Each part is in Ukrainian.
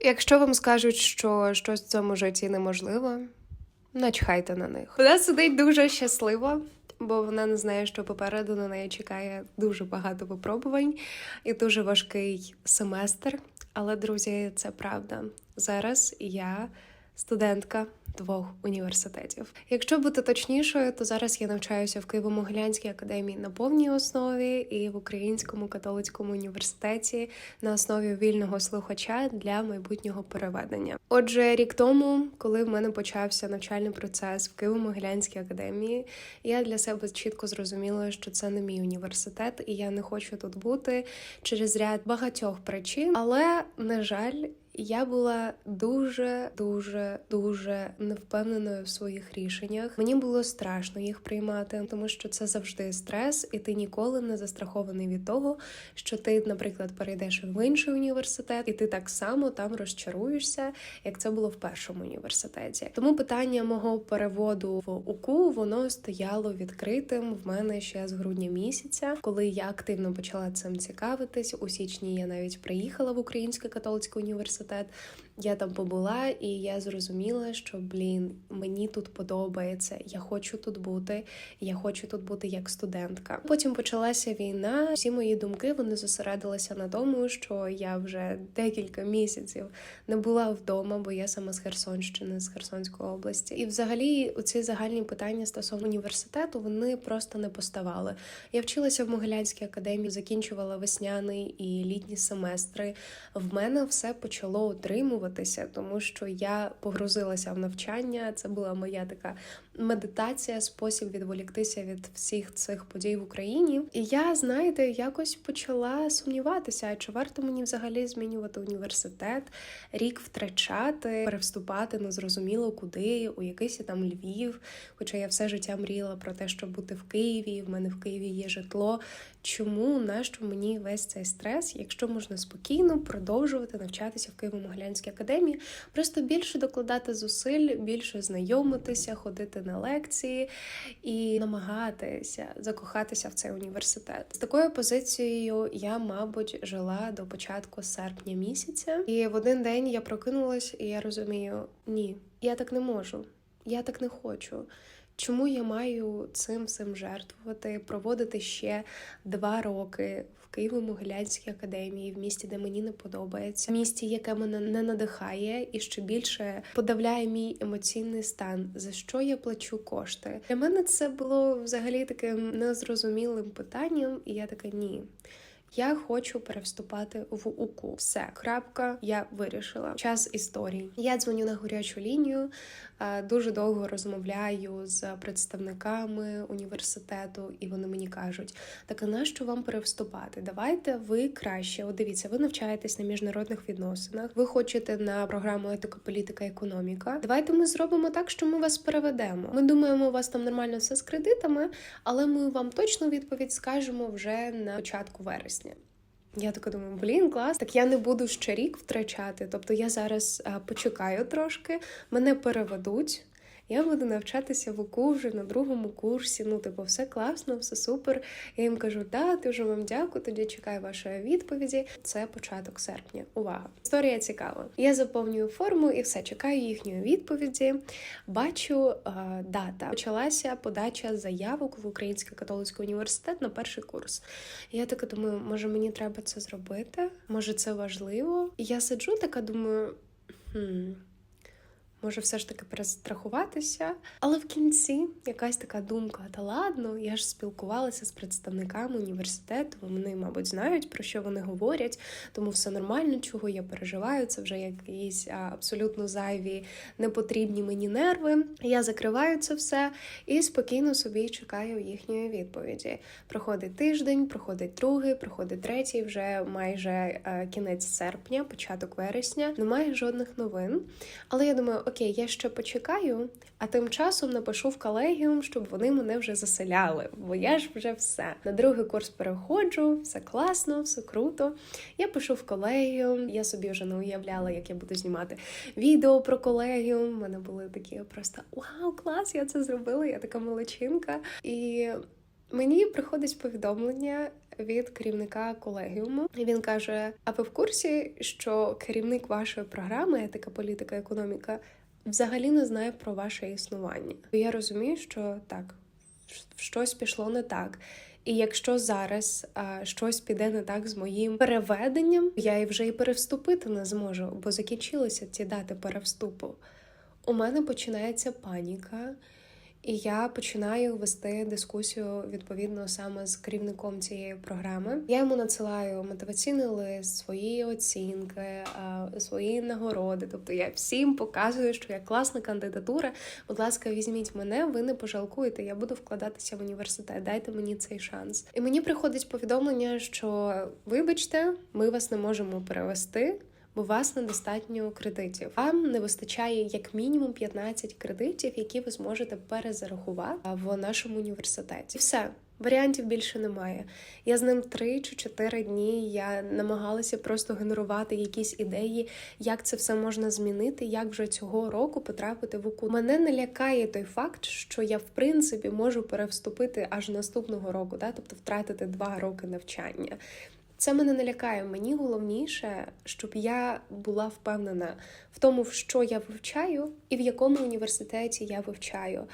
Якщо вам скажуть, що щось в цьому житті неможливо, начхайте на них. Вона сидить дуже щаслива, бо вона не знає, що попереду на неї чекає дуже багато випробувань і дуже важкий семестр. Але, друзі, це правда. Зараз я студентка двох університетів. Якщо бути точнішою, то зараз я навчаюся в Києво-Могилянській академії на повній основі і в Українському католицькому університеті на основі вільного слухача для майбутнього переведення. Отже, рік тому, коли в мене почався навчальний процес в Києво-Могилянській академії, я для себе чітко зрозуміла, що це не мій університет, і я не хочу тут бути через ряд багатьох причин. Але на жаль, я була дуже, дуже, дуже невпевненою в своїх рішеннях. Мені було страшно їх приймати, тому що це завжди стрес, і ти ніколи не застрахований від того, що ти, наприклад, перейдеш в інший університет, і ти так само там розчаруєшся, як це було в першому університеті. Тому питання мого переводу в УКУ воно стояло відкритим в мене ще з грудня місяця, коли я активно почала цим цікавитись. У січні я навіть приїхала в Український католицький університет. that. Я там побула, і я зрозуміла, що блін, мені тут подобається. Я хочу тут бути. Я хочу тут бути як студентка. Потім почалася війна. Всі мої думки вони зосередилися на тому, що я вже декілька місяців не була вдома, бо я саме з Херсонщини, з Херсонської області. І, взагалі, оці загальні питання стосовно університету вони просто не поставали. Я вчилася в Могилянській академії, закінчувала весняний і літні семестри. В мене все почало утримуватися, тому що я погрузилася в навчання. Це була моя така медитація, спосіб відволіктися від всіх цих подій в Україні. І я, знаєте, якось почала сумніватися, чи варто мені взагалі змінювати університет, рік втрачати, перевступати незрозуміло куди, у якийсь там Львів. Хоча я все життя мріяла про те, щоб бути в Києві. В мене в Києві є житло. Чому нащо мені весь цей стрес, якщо можна спокійно продовжувати навчатися в Києво-Могилянській академії, просто більше докладати зусиль, більше знайомитися, ходити на лекції і намагатися закохатися в цей університет. З такою позицією я, мабуть, жила до початку серпня місяця, і в один день я прокинулась, і я розумію, ні, я так не можу, я так не хочу. Чому я маю цим всім жертвувати, проводити ще два роки в Києво-Могилянській академії, в місті, де мені не подобається, в місті, яке мене не надихає, і що більше подавляє мій емоційний стан, за що я плачу кошти. Для мене це було взагалі таким незрозумілим питанням, і я така ні. Я хочу перевступати в УКУ. Все, крапка, я вирішила. Час історії. Я дзвоню на гарячу лінію, дуже довго розмовляю з представниками університету, і вони мені кажуть: так а нащо вам перевступати? Давайте ви краще. От дивіться, ви навчаєтесь на міжнародних відносинах. Ви хочете на програму етика, політика, економіка. Давайте ми зробимо так, що ми вас переведемо. Ми думаємо, у вас там нормально все з кредитами, але ми вам точно відповідь скажемо вже на початку вересня. Я така думаю, блін, клас, так я не буду ще рік втрачати. Тобто я зараз почекаю трошки, мене переведуть. Я буду навчатися в УКУ вже на другому курсі. Ну, типу, все класно, все супер. Я їм кажу, да, дуже вам дякую. Тоді чекаю вашої відповіді. Це початок серпня. Увага! Історія цікава. Я заповнюю форму і все чекаю їхньої відповіді. Бачу а, дата. Почалася подача заявок в Український католицький університет на перший курс. Я така думаю, може мені треба це зробити? Може, це важливо? І я сиджу, така думаю. хм... Може, все ж таки перестрахуватися. Але в кінці якась така думка: та ладно, я ж спілкувалася з представниками університету. Вони, мабуть, знають про що вони говорять, тому все нормально, чого я переживаю. Це вже якісь абсолютно зайві, непотрібні мені нерви. Я закриваю це все і спокійно собі чекаю їхньої відповіді. Проходить тиждень, проходить другий, проходить третій, вже майже е, кінець серпня, початок вересня. Немає жодних новин. Але я думаю, окей, я ще почекаю, а тим часом напишу в колегіум, щоб вони мене вже заселяли, бо я ж вже все. На другий курс переходжу, все класно, все круто. Я пишу в колегіум, я собі вже не уявляла, як я буду знімати відео про колегіум. У мене були такі просто вау, клас! Я це зробила, я така молодчинка. І Мені приходить повідомлення від керівника колегіуму. І він каже: А ви в курсі, що керівник вашої програми етика, політика, економіка взагалі не знає про ваше існування? Я розумію, що так, щось пішло не так. І якщо зараз а, щось піде не так з моїм переведенням, я і вже і перевступити не зможу, бо закінчилися ці дати перевступу. У мене починається паніка. І я починаю вести дискусію відповідно саме з керівником цієї програми. Я йому надсилаю мотиваційний лист, свої оцінки, свої нагороди. Тобто я всім показую, що я класна кандидатура. Будь ласка, візьміть мене, ви не пожалкуєте. Я буду вкладатися в університет. Дайте мені цей шанс. І мені приходить повідомлення, що вибачте, ми вас не можемо перевести бо у вас недостатньо кредитів. Вам не вистачає як мінімум 15 кредитів, які ви зможете перезарахувати в нашому університеті. Все. Варіантів більше немає. Я з ним три чи чотири дні. Я намагалася просто генерувати якісь ідеї, як це все можна змінити, як вже цього року потрапити в УКУ. Мене не лякає той факт, що я в принципі можу перевступити аж наступного року, да? тобто втратити два роки навчання. Це мене не лякає. Мені головніше, щоб я була впевнена в тому, що я вивчаю, і в якому університеті я вивчаю.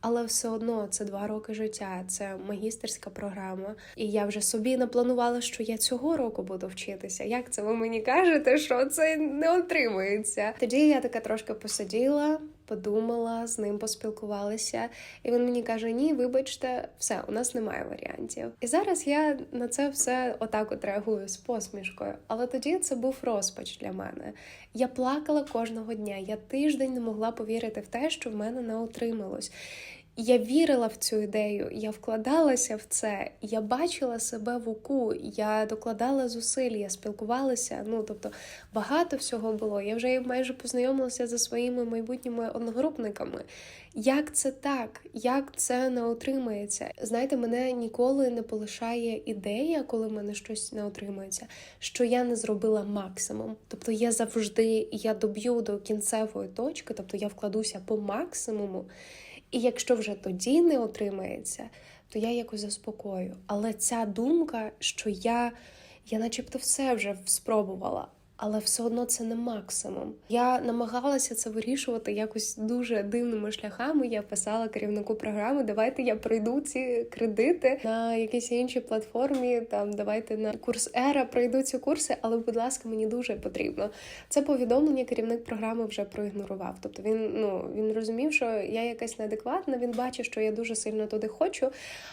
Але все одно це два роки життя, це магістерська програма. І я вже собі напланувала, що я цього року буду вчитися. Як це ви мені кажете, що це не отримується? Тоді я така трошки посиділа, подумала, з ним поспілкувалася, і він мені каже: Ні, вибачте, все, у нас немає варіантів. І зараз я на це все отак от реагую з посмішкою. Але тоді це був розпач для мене. Я плакала кожного дня. Я тиждень не могла повірити в те, що в мене не отрималось. Я вірила в цю ідею, я вкладалася в це, я бачила себе в уку, я докладала зусиль, я спілкувалася. Ну тобто багато всього було. Я вже майже познайомилася зі своїми майбутніми одногрупниками. Як це так? Як це не отримається? Знаєте, мене ніколи не полишає ідея, коли в мене щось не отримується, що я не зробила максимум. Тобто я завжди я доб'ю до кінцевої точки, тобто я вкладуся по максимуму. І якщо вже тоді не отримається, то я якось заспокою. Але ця думка, що я, я начебто все вже спробувала але все одно це не максимум. Я намагалася це вирішувати якось дуже дивними шляхами. Я писала керівнику програми, давайте я пройду ці кредити на якійсь іншій платформі. Там давайте на курс Ера пройду ці курси, але, будь ласка, мені дуже потрібно. Це повідомлення керівник програми вже проігнорував. Тобто він ну він розумів, що я якась неадекватна. Він бачив, що я дуже сильно туди хочу,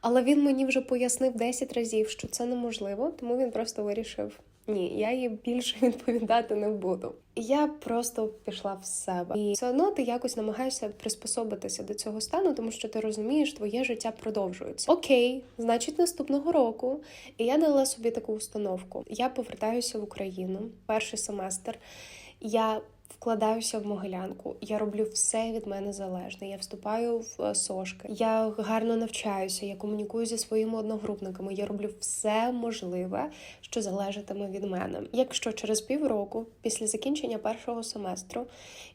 але він мені вже пояснив 10 разів, що це неможливо, тому він просто вирішив. Ні, я їй більше відповідати не буду. Я просто пішла в себе, і все одно ти якось намагаєшся приспособитися до цього стану, тому що ти розумієш, твоє життя продовжується. Окей, значить, наступного року. І я дала собі таку установку. Я повертаюся в Україну перший семестр. Я вкладаюся в могилянку, я роблю все від мене залежне. Я вступаю в е, сошки, я гарно навчаюся, я комунікую зі своїми одногрупниками. Я роблю все можливе, що залежатиме від мене. Якщо через півроку, після закінчення першого семестру,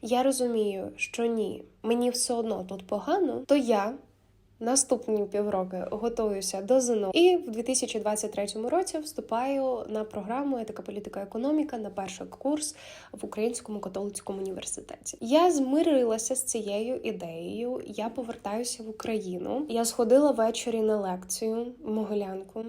я розумію, що ні, мені все одно тут погано, то я Наступні півроки готуюся до ЗНО. і в 2023 році вступаю на програму етика політика економіка на перший курс в Українському католицькому університеті. Я змирилася з цією ідеєю. Я повертаюся в Україну. Я сходила ввечері на лекцію в Могилянку,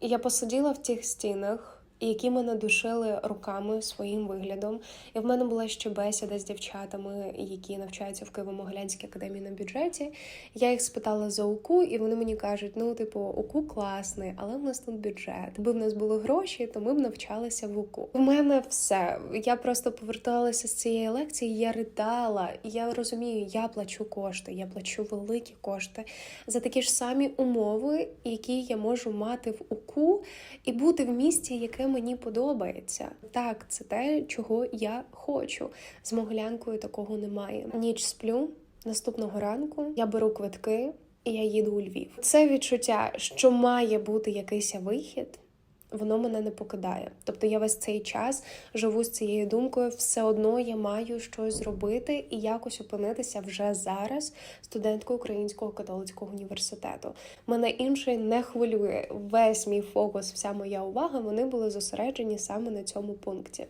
я посиділа в тих стінах які мене душили руками своїм виглядом. І в мене була ще бесіда з дівчатами, які навчаються в Києво-Могилянській академії на бюджеті. Я їх спитала за УКУ, і вони мені кажуть: ну, типу, УКУ класний, але в нас тут бюджет. Якби в нас були гроші, то ми б навчалися в УКУ. В мене все. Я просто поверталася з цієї лекції, я ридала, і я розумію, я плачу кошти, я плачу великі кошти за такі ж самі умови, які я можу мати в УКУ, і бути в місті, яке мені подобається. Так, це те, чого я хочу. З моглянкою такого немає. Ніч сплю наступного ранку. Я беру квитки і я їду у Львів. Це відчуття, що має бути якийсь вихід. Воно мене не покидає. Тобто я весь цей час живу з цією думкою, все одно я маю щось зробити і якось опинитися вже зараз студенткою Українського католицького університету. Мене інше не хвилює. Весь мій фокус, вся моя увага, вони були зосереджені саме на цьому пункті.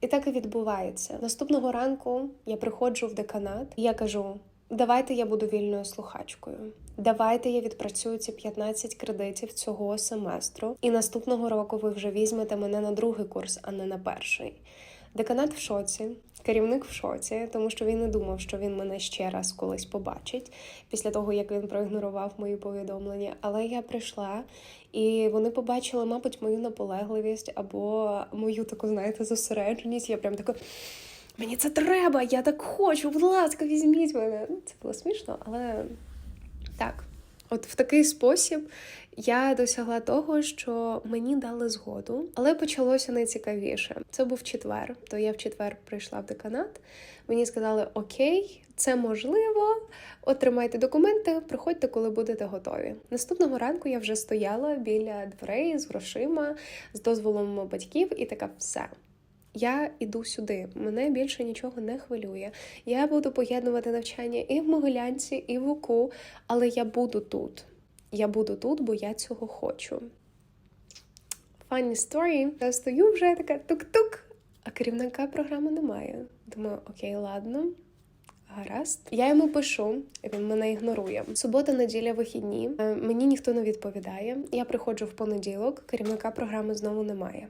І так і відбувається. Наступного ранку я приходжу в деканат, і я кажу: давайте я буду вільною слухачкою. Давайте я відпрацюю ці 15 кредитів цього семестру, і наступного року ви вже візьмете мене на другий курс, а не на перший. Деканат в шоці, керівник в шоці, тому що він не думав, що він мене ще раз колись побачить після того, як він проігнорував мої повідомлення. Але я прийшла, і вони побачили, мабуть, мою наполегливість або мою таку, знаєте, зосередженість. Я прям така. Мені це треба, я так хочу, будь ласка, візьміть мене. Ну, Це було смішно, але так. От в такий спосіб я досягла того, що мені дали згоду, але почалося найцікавіше. Це був четвер. То я в четвер прийшла в деканат. Мені сказали: Окей, це можливо. Отримайте документи, приходьте, коли будете готові. Наступного ранку я вже стояла біля дверей з грошима, з дозволом батьків, і така все. Я іду сюди, мене більше нічого не хвилює. Я буду поєднувати навчання і в Могилянці, і в УКУ, але я буду тут. Я буду тут, бо я цього хочу. Funny story. Я стою вже така тук-тук, а керівника програми немає. Думаю, окей, ладно. Гаразд, я йому пишу, він мене ігнорує. Субота, неділя, вихідні. Е, Мені ніхто не відповідає. Я приходжу в понеділок, керівника програми знову немає.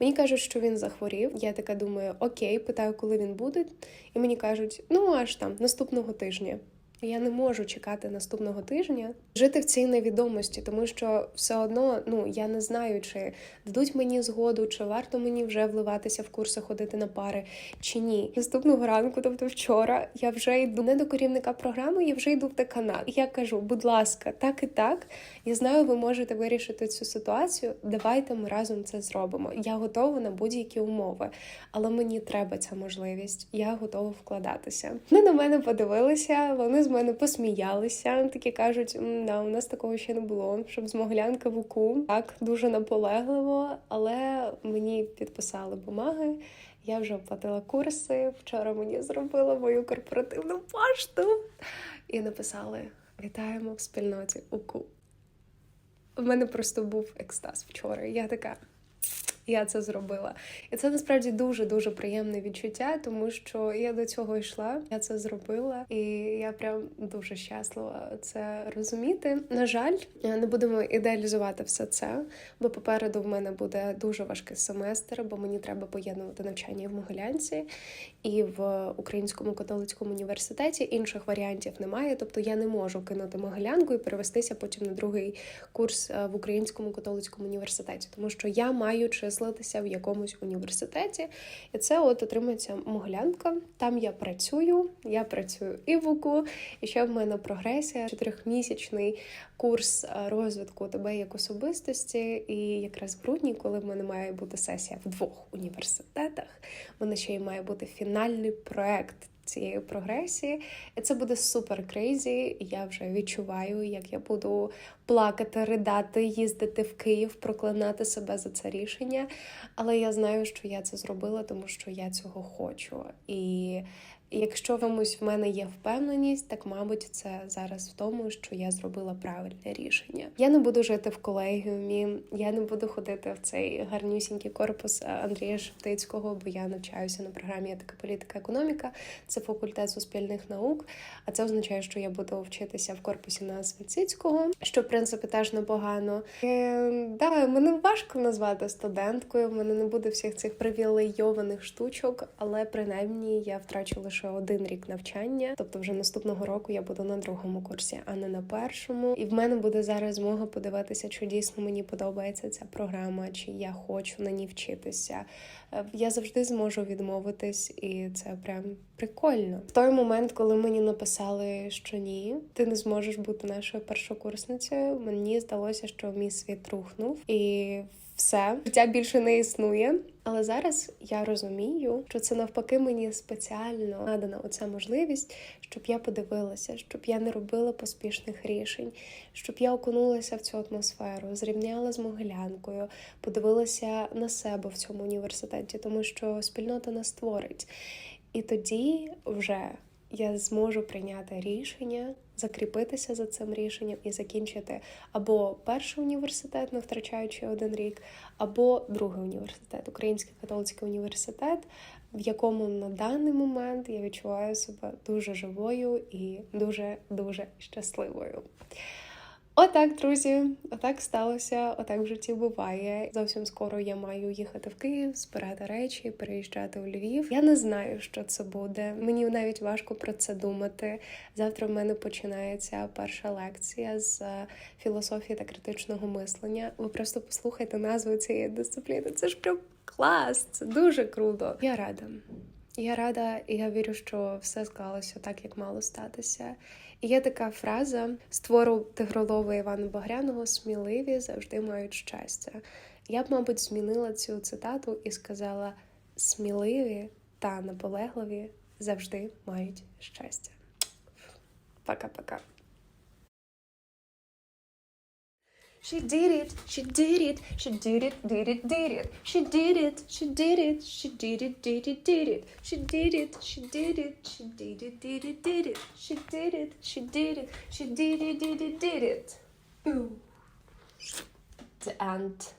Мені кажуть, що він захворів. Я така думаю, окей, питаю, коли він буде. І мені кажуть, ну аж там наступного тижня. Я не можу чекати наступного тижня, жити в цій невідомості, тому що все одно ну я не знаю, чи дадуть мені згоду, чи варто мені вже вливатися в курси, ходити на пари, чи ні. Наступного ранку, тобто вчора, я вже йду не до керівника програми, я вже йду в деканат. Я кажу, будь ласка, так і так. Я знаю, ви можете вирішити цю ситуацію. Давайте ми разом це зробимо. Я готова на будь-які умови, але мені треба ця можливість. Я готова вкладатися. Вони на мене подивилися, вони з мене посміялися. Такі кажуть, да, у нас такого ще не було, щоб з в УКУ. Так, дуже наполегливо, але мені підписали бумаги. Я вже оплатила курси. Вчора мені зробила мою корпоративну пошту і написали: Вітаємо в спільноті УКУ. У мене просто був екстаз вчора. Я така. Я це зробила, і це насправді дуже дуже приємне відчуття, тому що я до цього йшла, я це зробила, і я прям дуже щаслива це розуміти. На жаль, не будемо ідеалізувати все це, бо попереду в мене буде дуже важкий семестр, бо мені треба поєднувати навчання в Могилянці і в Українському католицькому університеті. Інших варіантів немає. Тобто я не можу кинути Могилянку і перевестися потім на другий курс е, в Українському католицькому університеті, тому що я маю числитися в якомусь університеті, і це от отримується Могилянка. Там я працюю, я працюю і в УКУ, і ще в мене прогресія, чотирьохмісячний курс е, розвитку тебе як особистості. І якраз в грудні, коли в мене має бути сесія в двох університетах, в мене ще й має бути фінальний проект. Цієї прогресії, і це буде супер крейзі. Я вже відчуваю, як я буду плакати, ридати, їздити в Київ, проклинати себе за це рішення. Але я знаю, що я це зробила, тому що я цього хочу. І якщо комусь в мене є впевненість, так мабуть, це зараз в тому, що я зробила правильне рішення. Я не буду жити в колегіумі, я не буду ходити в цей гарнюсінький корпус Андрія Шептицького, бо я навчаюся на програмі етика, політика, економіка. Це факультет суспільних наук. А це означає, що я буду вчитися в корпусі на Свіцицького, що в принципі теж непогано. Е, да, мене важко назвати студенткою. В мене не буде всіх цих привілейованих штучок, але принаймні я втрачу лише один рік навчання. Тобто, вже наступного року я буду на другому курсі, а не на першому. І в мене буде зараз змога подивитися, чи дійсно мені подобається ця програма, чи я хочу на ній вчитися. Е, Я завжди зможу відмовитись, і це прям прикольно. В той момент, коли мені написали, що ні, ти не зможеш бути нашою першокурсницею, мені здалося, що мій світ рухнув і. Все, життя більше не існує. Але зараз я розумію, що це навпаки мені спеціально надана оця можливість, щоб я подивилася, щоб я не робила поспішних рішень, щоб я окунулася в цю атмосферу, зрівняла з Могилянкою, подивилася на себе в цьому університеті, тому що спільнота нас створить. І тоді вже я зможу прийняти рішення, закріпитися за цим рішенням і закінчити або перший університет, не втрачаючи один рік, або другий університет, Український католицький університет, в якому на даний момент я відчуваю себе дуже живою і дуже дуже щасливою. Отак, друзі, отак сталося, отак в житті буває. Зовсім скоро я маю їхати в Київ, збирати речі, переїжджати у Львів. Я не знаю, що це буде. Мені навіть важко про це думати. Завтра в мене починається перша лекція з е, філософії та критичного мислення. Ви просто послухайте назву цієї дисципліни. Це ж прям клас, це дуже круто. Я рада. Я рада, і я вірю, що все склалося так, як мало статися. І є така фраза з твору Тигролова Івана Багряного Сміливі завжди мають щастя. Я б, мабуть, змінила цю цитату і сказала: сміливі та наполегливі завжди мають щастя. Пока-пока. She did it, she did it, she did it, did it, did it. She did it, she did it, she did it, did it, did it. She did it, she did it, she did it, did it, did it. She did it, she did it, she did it, did it, did it. Ooh. The end.